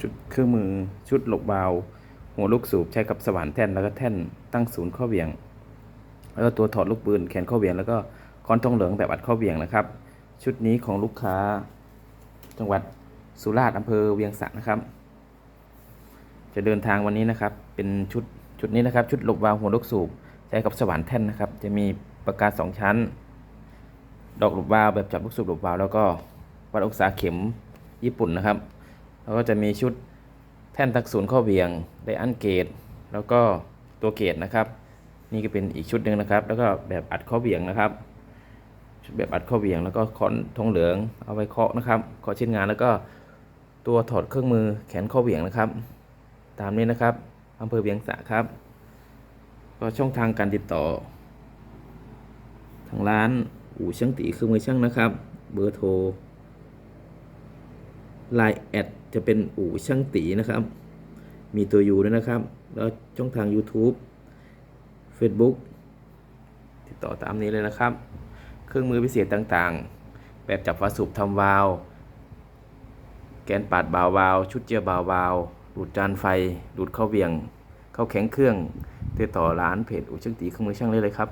ชุดเครื่องมือ ชุดหลบาวหัวลูกสูบใช้กับสว่านแท่นแล้วก็แท่นตั้งศูนย์ข้อเหวี่ยง แล้วก็ตัวถอดลูกปืนแขนข้อเหวี่ยงแล้วก็ค้อนทองเหลืองแบบอัดข้อเหวี่ยงนะครับ ชุดนี้ของลูกค้าจังหวัดสุราษฎร์อำเภอเวียงสะนะครับ จะเดินทางวันนี้นะครับ เป็นชุดชุดนี้นะครับ ชุดหลบวาวหัวลูกสูบใช้กับสว่านแท่นนะครับ จะมีประกาสองชั้น ดอกหลบวาวแบบจับลูกสูบหลบวาวแล้วก็วัดองศาเข็มญี่ปุ่นนะครับ แล้วก็จะมีชุดแท่นตักศูนย์ข้อเหวียงไดอันเกตแล้วก็ตัวเกตนะครับ นี่ก็เป็นอีกชุดหนึ่งนะครับ แล้วก็แบบอัดข้อเหวียงนะครับชุดแบบอัดข้อเหวียงแล้วก็ค้อนทองเหลืองเอาไว้เคาะนะครับเคาะชิ้นงานแล้วก็ตัวถอดเครื่องมือแขนข้อเหวียงนะครับ ตามนี้นะครับอำเภอเวียงสะครับ ก็ช่องทางการติดต่อ ทางร้านอู่ช่างตีเครื่องมือช่างนะครับ เบอร์โทร ไลน์แอดจะเป็นอู่ช่างตีนะครับ มีตัวยูด้วยนะครับ แล้วช่องทาง YouTube Facebook ติดต่อตามนี้เลยนะครับ เครื่องมือพิเศษต่างๆ แบบจับฝาสูบทำวาล์วแกนปาดบาววาล์วชุดเจียบาววาล์วดูดจานไฟ ดูดเข้าเวียง เข้าแข็งเครื่องติดต่อร้านเพจอู่ช่างตีเครื่องมือช่างเลยเลยครับ